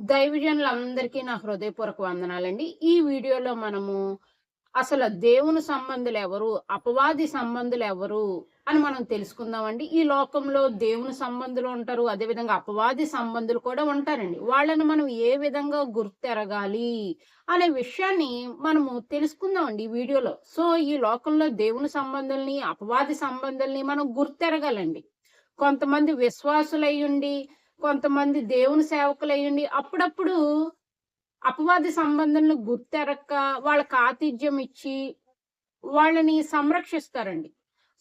దైవజనులందరికీ నా హృదయపూర్వక వందనాలండి. ఈ వీడియోలో మనము అసలు దేవుని సంబంధులు ఎవరు అపవాది సంబంధులు ఎవరు అని మనం తెలుసుకుందామండి. ఈ లోకంలో దేవుని సంబంధులు ఉంటారు. అదేవిధంగా అపవాది సంబంధులు కూడా ఉంటారండి. వాళ్ళని మనం ఏ విధంగా గుర్తెరగాలి? అనే విషయాన్ని మనము తెలుసుకుందామండి ఈ వీడియోలో. సో, ఈ లోకంలో దేవుని సంబంధుల్ని, అపవాది సంబంధుల్ని మనం గుర్తెరగాలండి. కొంతమంది విశ్వాసులయ్యుండి, కొంతమంది దేవుని సేవకులయ్యండి అప్పుడప్పుడు అపవాది సంబంధంలో గుర్తెరక్క వాళ్ళకి ఆతిథ్యం ఇచ్చి వాళ్ళని సంరక్షిస్తారండి.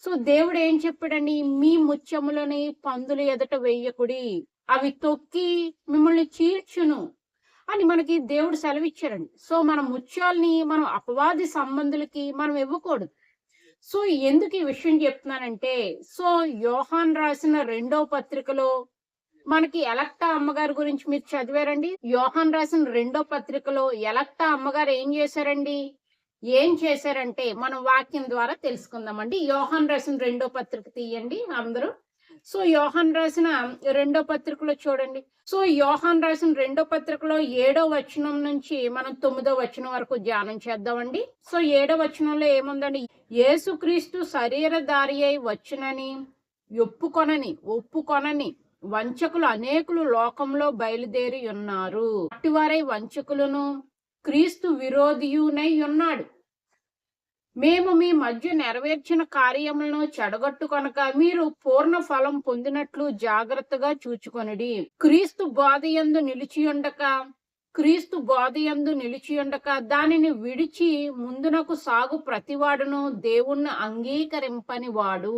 సో, దేవుడు ఏం చెప్పాడండి? మీ ముత్యములని పందుల ఎదుట వేయకుడి. అవి తొక్కి మిమ్మల్ని చీల్చును అని మనకి దేవుడు సెలవిచ్చారండి. సో, మన ముత్యాల్ని మనం అపవాది సంబంధులకి మనం ఇవ్వకూడదు. సో, ఎందుకు ఈ విషయం చెప్తున్నానంటే, సో, యోహాన్ రాసిన రెండో పత్రికలో మనకి ఎలక్టా అమ్మగారి గురించి మీరు చదివారండి? యోహన్ రాసిన రెండో పత్రికలో ఎలక్టా అమ్మగారు ఏం చేశారండి? ఏం చేశారంటే మనం వాక్యం ద్వారా తెలుసుకుందామండి. యోహన్ రాసిన రెండో పత్రిక తీయండి అందరూ. సో, యోహన్ రాసిన రెండో పత్రికలో చూడండి. సో, యోహన్ రాసిన రెండో పత్రికలో ఏడో వచనం నుంచి మనం తొమ్మిదో వచనం వరకు ధ్యానం చేద్దామండి. సో, ఏడో వచనంలో ఏముందండి? యేసుక్రీస్తు శరీరధారి అయి వచ్చునని ఒప్పుకొనని ఒప్పుకొనని వంచకులు అనేకులు లోకంలో బయలుదేరి ఉన్నారు. అట్టివారై వంచకులను క్రీస్తు విరోధియునై ఉన్నాడు. మేము మీ మధ్య నెరవేర్చిన కార్యములను చెడగొట్టుకొనక మీరు పూర్ణ ఫలం పొందినట్లు జాగ్రత్తగా చూచుకొనిడి క్రీస్తు బోధయందు నిలిచియుండక క్రీస్తు బోధయందు నిలిచియుండక దానిని విడిచి ముందునకు సాగు ప్రతివాడును దేవుణ్ణి అంగీకరింపని వాడు.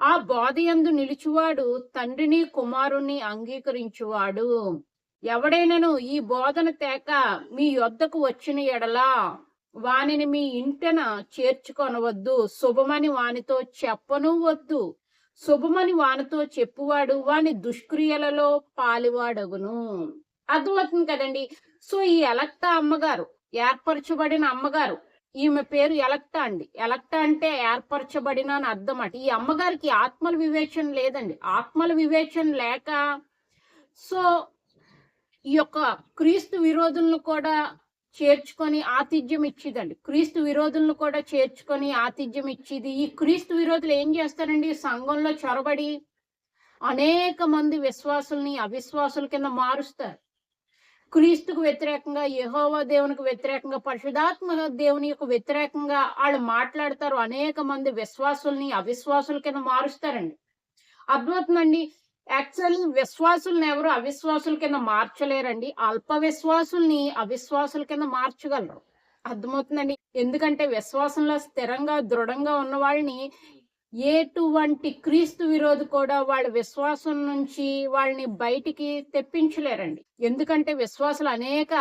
ఆ బోధయందు నిలుచువాడు తండ్రిని కుమారుణ్ణి అంగీకరించువాడు. ఎవడైనను ఈ బోధన తేక మీ యొద్దకు వచ్చిన ఎడలా వానిని మీ ఇంటన చేర్చుకొనవద్దు. శుభమని వానితో చెప్పను వద్దు. శుభమని వానితో చెప్పువాడు వాని దుష్క్రియలలో పాలివాడగును. అర్థమవుతుంది కదండి. సో, ఈ ఎలక్టా అమ్మగారు ఏర్పరచబడిన అమ్మగారు ఈమె పేరు ఎలక్టా అండి. ఎలక్టా అంటే ఏర్పరచబడిన అని అర్థమట. ఈ అమ్మగారికి ఆత్మల వివేచన లేదండి. ఆత్మల వివేచన లేక సో, ఈ యొక్క క్రీస్తు విరోధులను కూడా చేర్చుకొని ఆతిథ్యం ఇచ్చిదండి. క్రీస్తు విరోధులను కూడా చేర్చుకొని ఆతిథ్యం ఇచ్చేది ఈ క్రీస్తు విరోధులు ఏం చేస్తారండి? సంఘంలో చొరబడి అనేక మంది విశ్వాసుల్ని అవిశ్వాసుల కింద మారుస్తారు. క్రీస్తుకు వ్యతిరేకంగా, యెహోవా దేవునికి వ్యతిరేకంగా, పరిశుధాత్మ దేవుని యొక్క వ్యతిరేకంగా వాళ్ళు మాట్లాడతారు. అనేక మంది విశ్వాసుల్ని అవిశ్వాసుల కింద మారుస్తారండి. అర్థమవుతుందండి? యాక్చువల్లీ విశ్వాసుల్ని ఎవరు అవిశ్వాసుల కింద మార్చలేరండి. అల్ప విశ్వాసుల్ని అవిశ్వాసుల కింద మార్చగలరు. అర్థమవుతుందండి? ఎందుకంటే విశ్వాసంలో స్థిరంగా, దృఢంగా ఉన్న వాళ్ళని ఎటువంటి క్రీస్తు విరోధి కూడా వాళ్ళ విశ్వాసం నుంచి వాళ్ళని బయటికి తెప్పించలేరండి. ఎందుకంటే విశ్వాసులు అనేక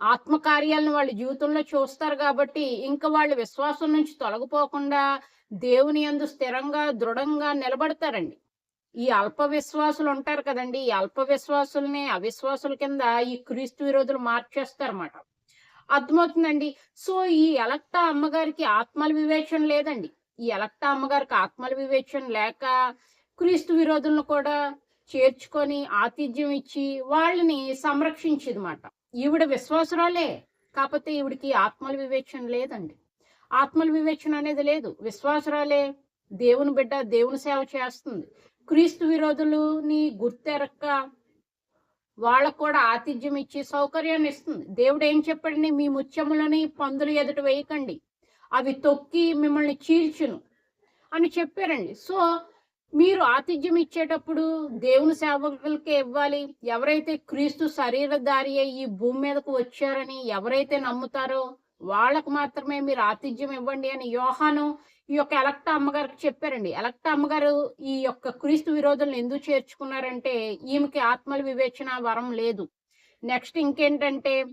ఆత్మకార్యాలను వాళ్ళ జీవితంలో చూస్తారు కాబట్టి ఇంకా వాళ్ళు విశ్వాసం నుంచి తొలగిపోకుండా దేవుని యందు స్థిరంగా, దృఢంగా నిలబడతారండి. ఈ అల్ప విశ్వాసులు ఉంటారు కదండీ! ఈ అల్ప విశ్వాసుల్ని అవిశ్వాసుల కింద ఈ క్రీస్తు విరోధులు మార్చేస్తారన్నమాట. అర్థమవుతుందండి? సో, ఈ ఎలక్టా అమ్మగారికి ఆత్మల వివేచన లేదండి. ఈ ఎలక్టా అమ్మగారికి ఆత్మల వివేచన లేక క్రీస్తు విరోధులను కూడా చేర్చుకొని ఆతిథ్యం ఇచ్చి వాళ్ళని సంరక్షించిదమాట. ఈవిడ విశ్వాసురాలే. కాకపోతే ఈవిడికి ఆత్మల వివేచన లేదండి. ఆత్మల వివేచన అనేది లేదు. విశ్వాసురాలే. దేవుని బిడ్డ దేవుని సేవ చేస్తుంది. క్రీస్తు విరోధులని గుర్తెరక్క వాళ్ళకు కూడా ఆతిథ్యం ఇచ్చి సౌకర్యాన్ని ఇస్తుంది. దేవుడు ఏం చెప్పండి మీ ముత్యములని పందులు ఎదుట వేయకండి. అవి తొక్కి మిమ్మల్ని చీల్చును అని చెప్పారండి. సో, మీరు ఆతిథ్యం ఇచ్చేటప్పుడు దేవుని సేవకులకే ఇవ్వాలి. ఎవరైతే క్రీస్తు శరీరధారి అయి ఈ భూమి మీదకు వచ్చారని ఎవరైతే నమ్ముతారో వాళ్ళకు మాత్రమే మీరు ఆతిథ్యం ఇవ్వండి అని యోహాను ఈ యొక్క ఎలక్ట అమ్మగారికి చెప్పారండి. ఎలక్ట అమ్మగారు ఈ యొక్క క్రీస్తు విరోధులను ఎందుకు చేర్చుకున్నారంటే ఈమెకి ఆత్మల వివేచన వరం లేదు. నెక్స్ట్ ఇంకేంటంటే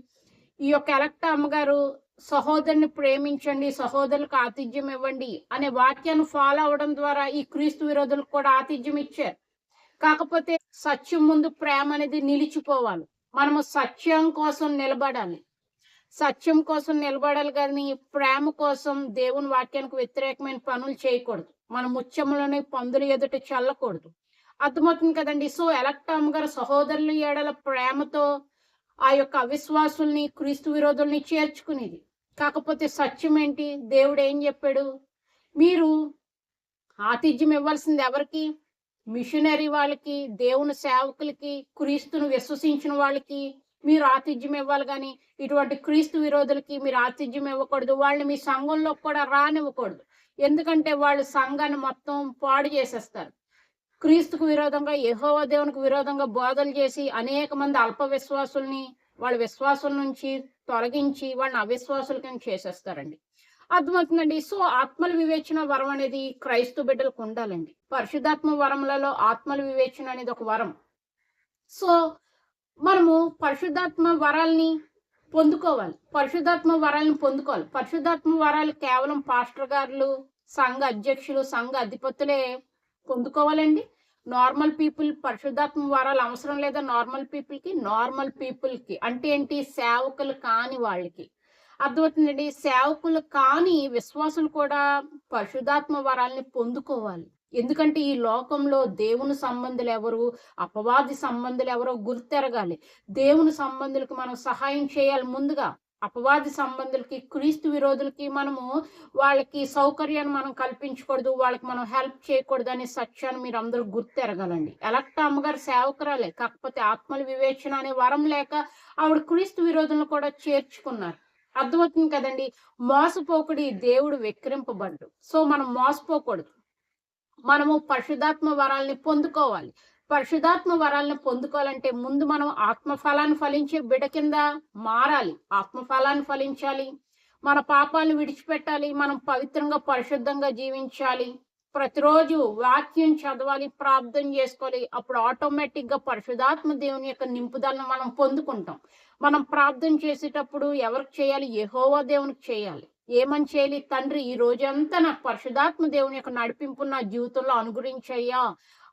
ఈ యొక్క ఎలక్ట అమ్మగారు సహోదరుని ప్రేమించండి, సహోదరులకు ఆతిథ్యం ఇవ్వండి అనే వాక్యాన్ని ఫాలో అవ్వడం ద్వారా ఈ క్రీస్తు విరోధులకు కూడా ఆతిథ్యం ఇచ్చారు. కాకపోతే సత్యం ముందు ప్రేమ అనేది నిలిచిపోవాలి. మనము సత్యం కోసం నిలబడాలి. సత్యం కోసం నిలబడాలి కానీ ప్రేమ కోసం దేవుని వాక్యానికి వ్యతిరేకమైన పనులు చేయకూడదు. మన ముత్యములని పందులు ఎదుట చల్లకూడదు. అర్థమవుతుంది కదండి సో ఎలక్టామ్ గారు సహోదరుల ఏడల ప్రేమతో ఆ యొక్క అవిశ్వాసుల్ని క్రీస్తు విరోధుల్ని చేర్చుకునేది కాకపోతే సత్యం ఏంటి దేవుడు ఏం చెప్పాడు? మీరు ఆతిథ్యం ఇవ్వాల్సింది ఎవరికి? మిషనరీ వాళ్ళకి దేవుని సేవకులకి క్రీస్తును విశ్వసించిన వాళ్ళకి మీరు ఆతిథ్యం ఇవ్వాలి కానీ ఇటువంటి క్రీస్తు విరోధులకి మీరు ఆతిథ్యం ఇవ్వకూడదు. వాళ్ళని మీ సంఘంలో కూడా రానివ్వకూడదు. ఎందుకంటే వాళ్ళు సంఘాన్ని మొత్తం పాడు చేసేస్తారు. క్రీస్తుకు విరోధంగా యహోవ దేవునికి విరోధంగా బోధలు చేసి అనేక మంది అల్ప విశ్వాసుల్ని వాళ్ళ విశ్వాసం నుంచి తొలగించి వాళ్ళని అవిశ్వాసుల కింద చేసేస్తారండి. అర్థమవుతుందండి. సో ఆత్మల వివేచన వరం అనేది క్రైస్తవ బిడ్డలకు ఉండాలండి. పరిశుద్ధాత్మ వరములలో ఆత్మల వివేచన అనేది ఒక వరం. సో మనము పరిశుద్ధాత్మ వరాల్ని పొందుకోవాలి. పరిశుద్ధాత్మ వరాలను పొందుకోవాలి. పరిశుద్ధాత్మ వరాలు కేవలం పాస్టర్ గారులు సంఘ అధ్యక్షులు సంఘ అధిపతులే పొందుకోవాలండి. నార్మల్ పీపుల్ పరిశుద్ధాత్మ వరాలు అవసరం లేదా నార్మల్ పీపుల్కి? నార్మల్ పీపుల్కి. అంటే ఏంటి? సేవకులు కాని వాళ్ళకి. అర్థమవుతుందండి? సేవకులు కాని విశ్వాసులు కూడా పరిశుద్ధాత్మ వరాలని పొందుకోవాలి. ఎందుకంటే ఈ లోకంలో దేవుని సంబంధులు ఎవరు? అపవాది సంబంధులు ఎవరో గుర్తెరగాలి. దేవుని సంబంధులకు మనం సహాయం చేయాలి ముందుగా. అపవాది సంబంధులకి క్రీస్తు విరోధులకి మనము వాళ్ళకి సౌకర్యాన్ని మనం కల్పించకూడదు వాళ్ళకి మనం హెల్ప్ చేయకూడదు అనే సత్యాన్ని మీరు అందరూ గుర్తెరగాలండి. ఎలక్ట్ అమ్మగారు సేవకురాలే కాకపోతే ఆత్మల వివేచన అనే వరం లేక ఆవిడ క్రీస్తు విరోధులను కూడా చేర్చుకున్నారు. అర్థమవుతుంది కదండి? మోసపోకుడి దేవుడు విక్రింపబడ్డు సో మనం మోసపోకూడదు. మనము పరిశుధాత్మ వరాల్ని పొందుకోవాలి. పరిశుధాత్మ వరాలను పొందుకోవాలంటే ముందు మనం ఆత్మఫలాన్ని ఫలించే బిడ కింద మారాలి. ఆత్మఫలాన్ని ఫలించాలి. మన పాపాలను విడిచిపెట్టాలి. మనం పవిత్రంగా పరిశుద్ధంగా జీవించాలి. ప్రతిరోజు వాక్యం చదవాలి ప్రార్థన చేసుకోవాలి. అప్పుడు ఆటోమేటిక్గా పరిశుధాత్మ దేవుని యొక్క నింపుదలను మనం పొందుకుంటాం. మనం ప్రార్థన చేసేటప్పుడు ఎవరికి చేయాలి? యహోవా దేవునికి చేయాలి. ఏమని చేయాలి? తండ్రి ఈ రోజంతా నాకు పరిశుధాత్మ దేవుని యొక్క నడిపింపు నా జీవితంలో అనుగురించయ్యా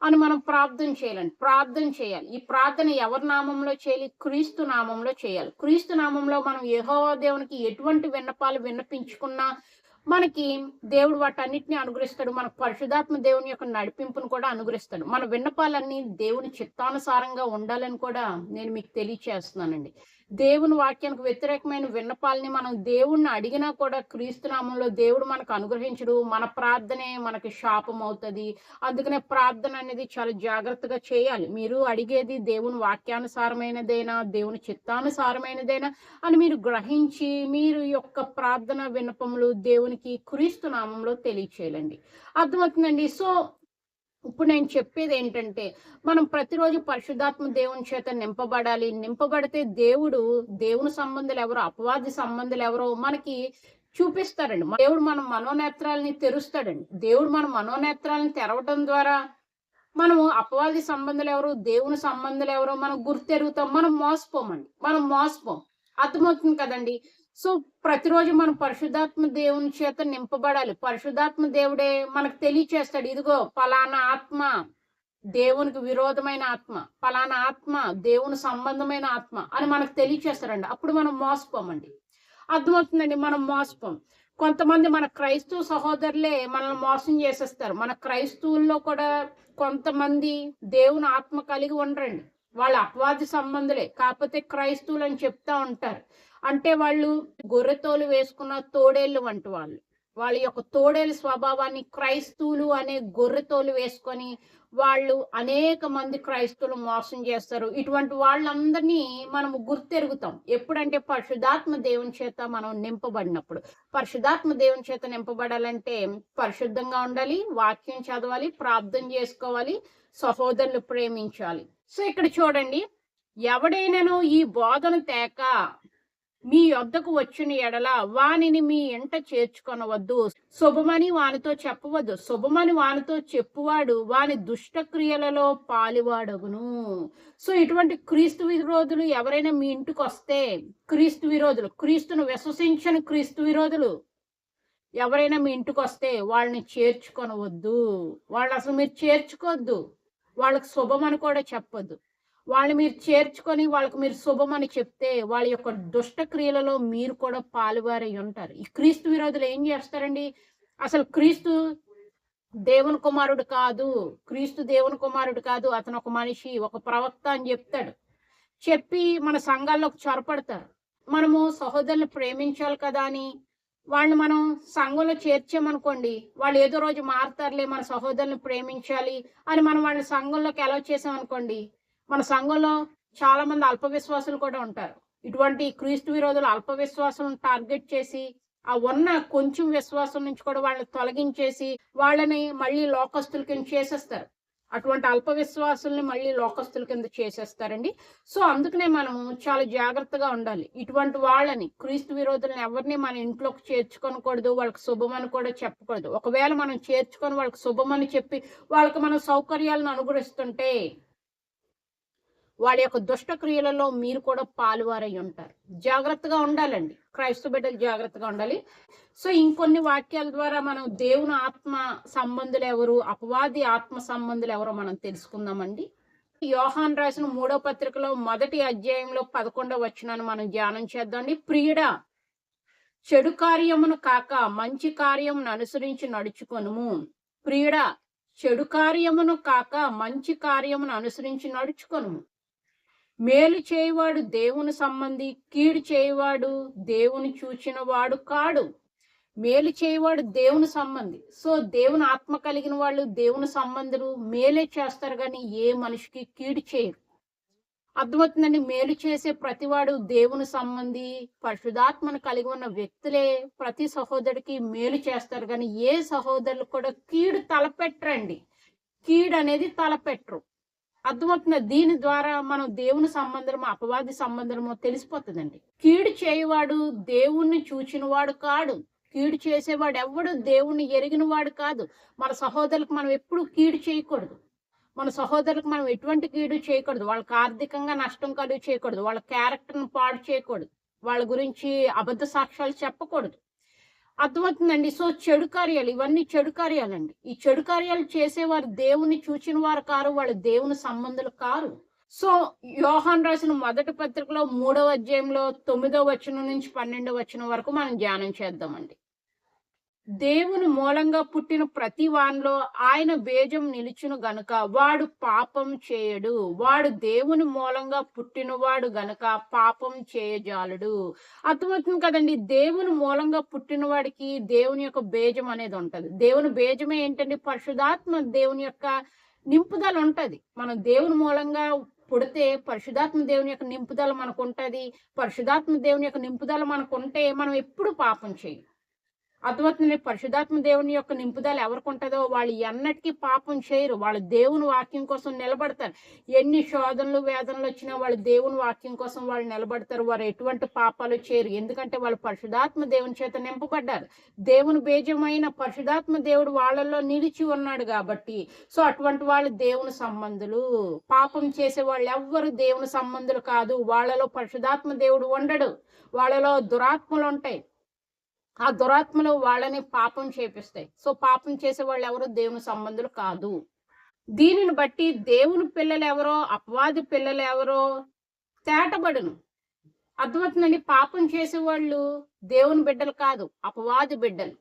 అని మనం ప్రార్థన చేయాలండి. ప్రార్థన చేయాలి. ఈ ప్రార్థన ఎవరి నామంలో చేయాలి? క్రీస్తు నామంలో చేయాలి. క్రీస్తు నామంలో మనం యహోవా దేవునికి ఎటువంటి విన్నపాలు విన్నపించుకున్నా మనకి దేవుడు వాటన్నిటిని అనుగ్రహిస్తాడు. మన పరిశుధాత్మ దేవుని యొక్క నడిపింపును కూడా అనుగ్రహిస్తాడు. మన విన్నపాలన్నీ దేవుని చిత్తానుసారంగా ఉండాలని కూడా నేను మీకు తెలియచేస్తున్నానండి. దేవుని వాక్యానికి వ్యతిరేకమైన విన్నపాలని మనం దేవుణ్ణి అడిగినా కూడా క్రీస్తు నామంలో దేవుడు మనకు అనుగ్రహించడు. మన ప్రార్థనే మనకి శాపం అవుతుంది. అందుకనే ప్రార్థన అనేది చాలా జాగ్రత్తగా చేయాలి. మీరు అడిగేది దేవుని వాక్యానుసారమైనదైనా? దేవుని చిత్తానుసారమైనదైనా? అని మీరు గ్రహించి మీరు యొక్క ప్రార్థన విన్నపములు దేవునికి క్రీస్తు నామంలో తెలియచేయాలండి. అర్థమవుతుందండి? సో ఇప్పుడు నేను చెప్పేది ఏంటంటే మనం ప్రతిరోజు పరిశుద్ధాత్మ దేవుని చేత నింపబడాలి. నింపబడితే దేవుడు దేవుని సంబంధాలు ఎవరో అపవాది సంబంధాలు ఎవరో మనకి చూపిస్తారండి. దేవుడు మన మనోనేత్రాలని తెరుస్తాడండి. దేవుడు మన మనోనేత్రాలను తెరవటం ద్వారా మనం అపవాది సంబంధాలు ఎవరు దేవుని సంబంధాలు ఎవరో మనం గుర్తెరుగుతాం. మనం మోసపోమండి. మనం మోసపోం. అర్థమవుతుంది కదండి? సో ప్రతిరోజు మనం పరిశుద్ధాత్మ దేవుని చేత నింపబడాలి. పరిశుద్ధాత్మ దేవుడే మనకు తెలియచేస్తాడు. ఇదిగో పలానా ఆత్మ దేవునికి విరోధమైన ఆత్మ పలానా ఆత్మ దేవుని సంబంధమైన ఆత్మ అని మనకు తెలియచేస్తారండి అప్పుడు మనం మోసపోమండి. అర్థమవుతుందండి? మనం మోసపోం. కొంతమంది మన క్రైస్తవ సహోదరులే మనల్ని మోసం చేసేస్తారు. మన క్రైస్తవుల్లో కూడా కొంతమంది దేవుని ఆత్మ కలిగి ఉండరండి. వాళ్ళ అపవాది సంబంధులే. కాకపోతే క్రైస్తవులు అని చెప్తా ఉంటారు. అంటే వాళ్ళు గొర్రెతోలు వేసుకున్న తోడేళ్ళు వంటి వాళ్ళు. వాళ్ళ యొక్క తోడేలు స్వభావాన్ని క్రైస్తవులు అనే గొర్రెతోలు వేసుకొని వాళ్ళు అనేక మంది క్రైస్తవులు మోసం చేస్తారు. ఇటువంటి వాళ్ళందరినీ మనం గుర్తెరుగుతాం. ఎప్పుడంటే పరిశుద్ధాత్మ దేవుని చేత మనం నింపబడినప్పుడు. పరిశుద్ధాత్మ దేవుని చేత నింపబడాలంటే పరిశుద్ధంగా ఉండాలి వాక్యం చదవాలి ప్రార్థన చేసుకోవాలి సహోదరులు ప్రేమించాలి. సో ఇక్కడ చూడండి ఎవడైనాను ఈ బోధన తేక మీ యొద్దకు వచ్చిన ఎడల వానిని మీ ఎంట చేర్చుకొనవద్దు. శుభమని వానితో చెప్పవద్దు. శుభమని వానితో చెప్పువాడు వాని దుష్ట క్రియలలో పాలివాడగును. సో ఇటువంటి క్రీస్తు విరోధులు ఎవరైనా మీ ఇంటికి వస్తే క్రీస్తు విరోధులు క్రీస్తును విశ్వసించని క్రీస్తు విరోధులు ఎవరైనా మీ ఇంటికి వస్తే వాళ్ళని చేర్చుకొనవద్దు. వాళ్ళు అసలు మీరు చేర్చుకోవద్దు. వాళ్ళకి శుభమని కూడా చెప్పొద్దు. వాళ్ళని మీరు చేర్చుకొని వాళ్ళకి మీరు శుభం అని చెప్తే వాళ్ళ యొక్క దుష్ట క్రియలలో మీరు కూడా పాలువారై ఉంటారు. ఈ క్రీస్తు విరోధులు ఏం చేస్తారండి? అసలు క్రీస్తు దేవుని కుమారుడు కాదు క్రీస్తు దేవుని కుమారుడు కాదు అతను ఒక మనిషి ఒక ప్రవక్త అని చెప్తాడు. చెప్పి మన సంఘాల్లోకి చొరపడతారు. మనము సహోదరుని ప్రేమించాలి కదా అని వాళ్ళని మనం సంఘంలో చేర్చామనుకోండి వాళ్ళు ఏదో రోజు మారుతారులే మన సహోదరుని ప్రేమించాలి అని మనం వాళ్ళని సంఘంలోకి ఎలా చేసామనుకోండి మన సంఘంలో చాలా మంది అల్ప విశ్వాసులు కూడా ఉంటారు. ఇటువంటి క్రీస్తు విరోధులు అల్ప విశ్వాసం టార్గెట్ చేసి ఆ ఉన్న కొంచెం విశ్వాసం నుంచి కూడా వాళ్ళని తొలగించేసి వాళ్ళని మళ్ళీ లోకస్తుల కింద చేసేస్తారు. అటువంటి అల్ప విశ్వాసుల్ని మళ్ళీ లోకస్తుల కింద చేసేస్తారండి. సో అందుకనే మనము చాలా జాగ్రత్తగా ఉండాలి. ఇటువంటి వాళ్ళని క్రీస్తు విరోధులను ఎవరిని మన ఇంట్లోకి చేర్చుకోనకూడదు వాళ్ళకి శుభమని కూడా చెప్పకూడదు. ఒకవేళ మనం చేర్చుకొని వాళ్ళకి శుభమని చెప్పి వాళ్ళకి మనం సౌకర్యాలను అనుగ్రహిస్తుంటే వాళ్ళ యొక్క దుష్ట క్రియలలో మీరు కూడా పాలువారై ఉంటారు. జాగ్రత్తగా ఉండాలండి. క్రైస్తవ బిడ్డలు జాగ్రత్తగా ఉండాలి. సో ఇంకొన్ని వాక్యాల ద్వారా మనం దేవుని ఆత్మ సంబంధులు ఎవరు అపవాది ఆత్మ సంబంధులు ఎవరో మనం తెలుసుకుందామండి. యోహాన్ రాసిన మూడో పత్రికలో మొదటి అధ్యాయంలో పదకొండవ వచనాన్ని మనం ధ్యానం చేద్దామండి. ప్రియుడ చెడు కార్యమును కాక మంచి కార్యమును అనుసరించి నడుచుకొనుము. ప్రియుడ చెడు కార్యమును కాక మంచి కార్యమును అనుసరించి నడుచుకొనుము. మేలు చేయవాడు దేవుని సంబంధి కీడు చేయవాడు దేవుని చూచిన వాడు కాడు. మేలు చేయవాడు దేవుని సంబంధి. సో దేవుని ఆత్మ కలిగిన వాళ్ళు దేవుని సంబంధులు మేలే చేస్తారు కానీ ఏ మనిషికి కీడు చేయరు. అర్థమవుతుందండి? మేలు చేసే ప్రతివాడు దేవుని సంబంధి పరిశుధాత్మను కలిగి ఉన్న వ్యక్తులే ప్రతి సహోదరుడికి మేలు చేస్తారు కానీ ఏ సహోదరులు కూడా కీడు తలపెట్టరండి. కీడు అనేది తలపెట్టరు. అర్థమవుతుంది? దీని ద్వారా మనం దేవుని సంబంధము అపవాది సంబంధము తెలిసిపోతుందండి. కీడు చేయవాడు దేవుణ్ణి చూచినవాడు కాడు. కీడు చేసేవాడు ఎవడు దేవుణ్ణి ఎరిగిన వాడు కాదు. మన సహోదరులకు మనం ఎప్పుడు కీడు చేయకూడదు. మన సహోదరులకు మనం ఎటువంటి కీడు చేయకూడదు. వాళ్ళకి ఆర్థికంగా నష్టం కలుగు చేయకూడదు. వాళ్ళ క్యారెక్టర్ను పాడు చేయకూడదు. వాళ్ళ గురించి అబద్ధ సాక్ష్యాలు చెప్పకూడదు. అర్థమవుతుందండి. సో చెడు కార్యాలు ఇవన్నీ చెడు కార్యాలండి. ఈ చెడు కార్యాలు చేసేవారు దేవుని చూచిన వారు కారు వాళ్ళు దేవుని సంబంధులు కారు. సో యోహాన్ రాసిన మొదటి పత్రికలో మూడవ అధ్యాయంలో తొమ్మిదవ వచనం నుంచి పన్నెండవ వచనం వరకు మనం ధ్యానం చేద్దామండి. దేవుని మూలంగా పుట్టిన ప్రతి వానిలో ఆయన బేజం నిలుచును గనుక వాడు పాపం చేయడు. వాడు దేవుని మూలంగా పుట్టినవాడు గనుక పాపం చేయజాలడు. అర్థమవుతుంది కదండి? దేవుని మూలంగా పుట్టిన వాడికి దేవుని యొక్క బేజం అనేది ఉంటది. దేవుని బేజమే ఏంటంటే పరిశుధాత్మ దేవుని యొక్క నింపుదల ఉంటది. మనం దేవుని మూలంగా పుడితే పరిశుధాత్మ దేవుని యొక్క నింపుదల మనకు ఉంటది. పరిశుధాత్మ దేవుని యొక్క నింపుదల మనకు ఉంటే మనం ఎప్పుడు పాపం చేయం అర్థమవుతుంది పరిశుధాత్మ దేవుని యొక్క నింపుదల ఎవరికి ఉంటుందో వాళ్ళు ఎన్నటికీ పాపం చేయరు. వాళ్ళు దేవుని వాక్యం కోసం నిలబడతారు. ఎన్ని శోధనలు వేదనలు వచ్చినా వాళ్ళు దేవుని వాక్యం కోసం వాళ్ళు నిలబడతారు. వారు ఎటువంటి పాపాలు చేయరు. ఎందుకంటే వాళ్ళు పరిశుధాత్మ దేవుని చేత నింపబడ్డారు. దేవుని బీజమైన పరిశుధాత్మ దేవుడు వాళ్ళల్లో నిలిచి ఉన్నాడు కాబట్టి. సో అటువంటి వాళ్ళు దేవుని సంబంధులు. పాపం చేసే వాళ్ళు ఎవ్వరు దేవుని సంబంధులు కాదు. వాళ్ళలో పరిశుధాత్మ దేవుడు ఉండడు. వాళ్ళలో దురాత్మలు ఉంటాయి. ఆ దురాత్మలు వాళ్ళని పాపం చేపిస్తాయి. సో పాపం చేసే వాళ్ళు ఎవరు? దేవుని సంబంధులు కాదు. దీనిని బట్టి దేవుని పిల్లలు ఎవరో అపవాది పిల్లలు ఎవరో తేటబడును. అర్థమవుతుందండి? పాపం చేసే వాళ్ళు దేవుని బిడ్డలు కాదు అపవాది బిడ్డలు.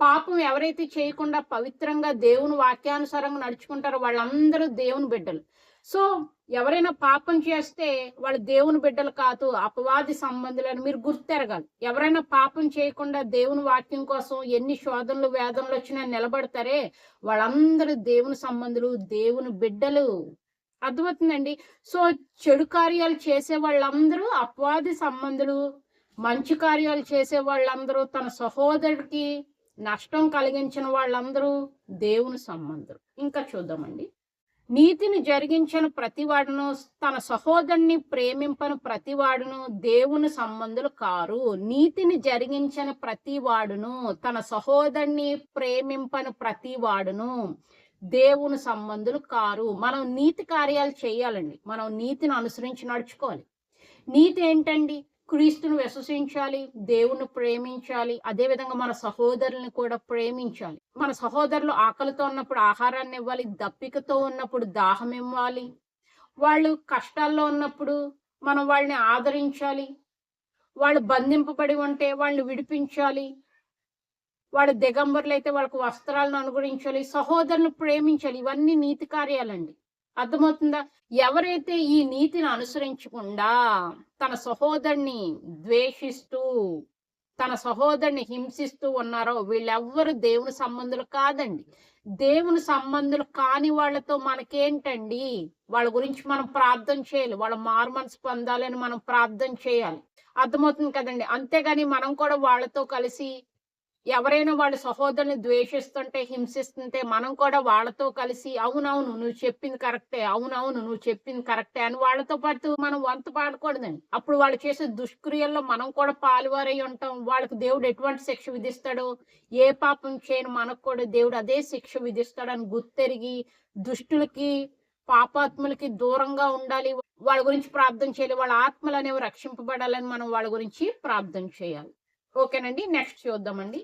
పాపం ఎవరైతే చేయకుండా పవిత్రంగా దేవుని వాక్యానుసారంగా నడుచుకుంటారో వాళ్ళందరూ దేవుని బిడ్డలు. సో ఎవరైనా పాపం చేస్తే వాళ్ళు దేవుని బిడ్డలు కాదు అపవాది సంబంధులని మీరు గుర్తెరగాలి. ఎవరైనా పాపం చేయకుండా దేవుని వాక్యం కోసం ఎన్ని శోధనలు వేదనలు వచ్చినా నిలబడతారే వాళ్ళందరూ దేవుని సంబంధులు దేవుని బిడ్డలు. అర్థమవుతుందండి? సో చెడు కార్యాలు చేసే వాళ్ళందరూ అపవాది సంబంధులు. మంచి కార్యాలు చేసే వాళ్ళందరూ తన సహోదరుడికి నష్టం కలిగించిన వాళ్ళందరూ దేవుని సంబంధులు. ఇంకా చూద్దామండి. నీతిని జరిగించను ప్రతివాడును తన సహోదరుని ప్రేమింపను ప్రతివాడును దేవుని సంబంధులు కారు. నీతిని జరిగించని ప్రతివాడును తన సహోదరుని ప్రేమింపను ప్రతివాడును దేవుని సంబంధులు కారు. మనం నీతి కార్యాలు చేయాలండి. మనం నీతిని అనుసరించి నడుచుకోవాలి. నీతి ఏంటండి? క్రీస్తును విశ్వసించాలి దేవుణ్ణి ప్రేమించాలి అదేవిధంగా మన సహోదరుల్ని కూడా ప్రేమించాలి. మన సహోదరులు ఆకలితో ఉన్నప్పుడు ఆహారాన్ని ఇవ్వాలి దప్పికతో ఉన్నప్పుడు దాహం ఇవ్వాలి. వాళ్ళు కష్టాల్లో ఉన్నప్పుడు మనం వాళ్ళని ఆదరించాలి. వాళ్ళు బంధింపబడి ఉంటే వాళ్ళని విడిపించాలి. వాళ్ళ దిగంబరులు అయితే వాళ్ళకు వస్త్రాలను అనుగుణించాలి సహోదరుని ప్రేమించాలి. ఇవన్నీ నీతి కార్యాలండి. అర్థమవుతుందా? ఎవరైతే ఈ నీతిని అనుసరించకుండా తన సహోదరుని ద్వేషిస్తూ తన సహోదరుని హింసిస్తూ ఉన్నారో వీళ్ళెవ్వరు దేవుని సంబంధులు కాదండి. దేవుని సంబంధులు కాని వాళ్ళతో మనకేంటండి? వాళ్ళ గురించి మనం ప్రార్థన చేయాలి. వాళ్ళ మార్మన్స్ పొందాలని మనం ప్రార్థన చేయాలి. అర్థమవుతుంది కదండి. అంతేగాని మనం కూడా వాళ్ళతో కలిసి ఎవరైనా వాళ్ళ సహోదరుని ద్వేషిస్తుంటే హింసిస్తుంటే మనం కూడా వాళ్ళతో కలిసి అవునవును నువ్వు చెప్పింది కరెక్టే అవునవును నువ్వు చెప్పింది కరెక్టే అని వాళ్ళతో పాటు మనం వంత పాడకూడదండి. అప్పుడు వాళ్ళు చేసే దుష్క్రియల్లో మనం కూడా పాలువారై ఉంటాం. వాళ్ళకి దేవుడు ఎటువంటి శిక్ష విధిస్తాడో ఏ పాపం చేయను మనకు కూడా దేవుడు అదే శిక్ష విధిస్తాడని గుర్తెరిగి దుష్టులకి పాపాత్ములకి దూరంగా ఉండాలి. వాళ్ళ గురించి ప్రార్థన చేయాలి. వాళ్ళ ఆత్మలు అనేవి రక్షింపబడాలని మనం వాళ్ళ గురించి ప్రార్థన చేయాలి. ఓకేనండి. నెక్స్ట్ చూద్దామండి.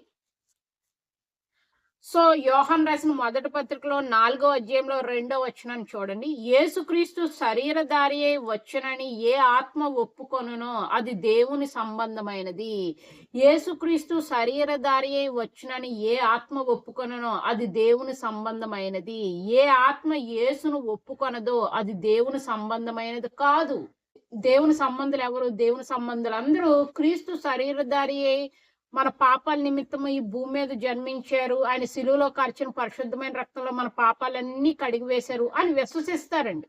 సో యోహన్ రాసిన మొదటి పత్రికలో నాలుగో అధ్యాయంలో రెండో వచనాన్ని చూడండి. యేసుక్రీస్తు శరీరధారి అయి వచ్చునని ఏ ఆత్మ ఒప్పుకొనునో అది దేవుని సంబంధమైనది. యేసుక్రీస్తు శరీరధారి అయి వచ్చునని ఏ ఆత్మ ఒప్పుకొనునో అది దేవుని సంబంధమైనది. ఏ ఆత్మ యేసును ఒప్పుకొనదో అది దేవుని సంబంధమైనది కాదు. దేవుని సంబంధులు ఎవరు? దేవుని సంబంధులు అందరూ క్రీస్తు శరీరధారి అయి మన పాపాల నిమిత్తం ఈ భూమి మీద జన్మించారు. ఆయన శిలువలో కార్చిన పరిశుద్ధమైన రక్తంలో మన పాపాలన్నీ కడిగి వేశారు అని విశ్వసిస్తారండి.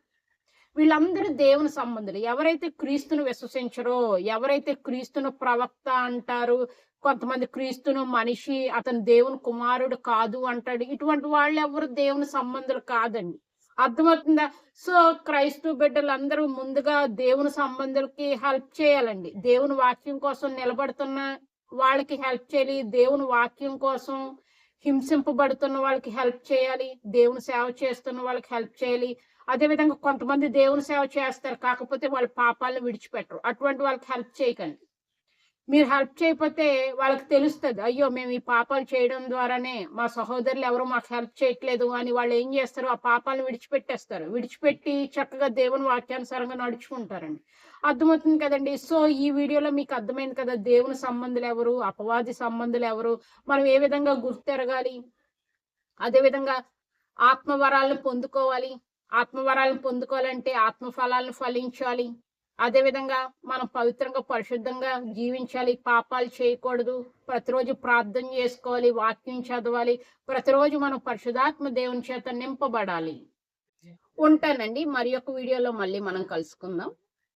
వీళ్ళందరూ దేవుని సంబంధులు. ఎవరైతే క్రీస్తును విశ్వసించరో ఎవరైతే క్రీస్తును ప్రవక్త అంటారు కొంతమంది క్రీస్తును మనిషి అతను దేవుని కుమారుడు కాదు అంటాడు. ఇటువంటి వాళ్ళు ఎవరు? దేవుని సంబంధులు కాదండి. అర్థమవుతుందా? సో క్రైస్తవ బిడ్డలందరూ ముందుగా దేవుని సంబంధులకి హెల్ప్ చేయాలండి. దేవుని వాక్యం కోసం నిలబడుతున్న వాళ్ళకి హెల్ప్ చేయాలి. దేవుని వాక్యం కోసం హింసింపబడుతున్న వాళ్ళకి హెల్ప్ చేయాలి. దేవుని సేవ చేస్తున్న వాళ్ళకి హెల్ప్ చేయాలి. అదే విధంగా కొంతమంది దేవుని సేవ చేస్తారు. కాకపోతే వాళ్ళ పాపాలను విడిచిపెట్టరు. అటువంటి వాళ్ళకి హెల్ప్ చేయకండి. మీరు హెల్ప్ చేయకపోతే వాళ్ళకి తెలుస్తుంది. అయ్యో మేము ఈ పాపాలు చేయడం ద్వారానే మా సహోదరులు ఎవరు మాకు హెల్ప్ చేయట్లేదు అని వాళ్ళు ఏం చేస్తారు ఆ పాపాలను విడిచిపెట్టేస్తారు. విడిచిపెట్టి చక్కగా దేవుని వాక్యానుసారంగా నడుచుకుంటారండి. అర్థమవుతుంది కదండి? సో ఈ వీడియోలో మీకు అర్థమైంది కదా దేవుని సంబంధులు ఎవరు అపవాది సంబంధులు ఎవరు మనం ఏ విధంగా గుర్తెరగాలి? అదేవిధంగా ఆత్మవరాలను పొందుకోవాలి. ఆత్మవరాలను పొందుకోవాలంటే ఆత్మఫలాలను ఫలించాలి. అదే విధంగా మనం పవిత్రంగా పరిశుద్ధంగా జీవించాలి పాపాలు చేయకూడదు. ప్రతిరోజు ప్రార్థన చేసుకోవాలి వాక్యం చదవాలి. ప్రతిరోజు మనం పరిశుధాత్మ దేవుని చేత నింపబడాలి. ఉంటానండి. మరి ఒక వీడియోలో మళ్ళీ మనం కలుసుకుందాం.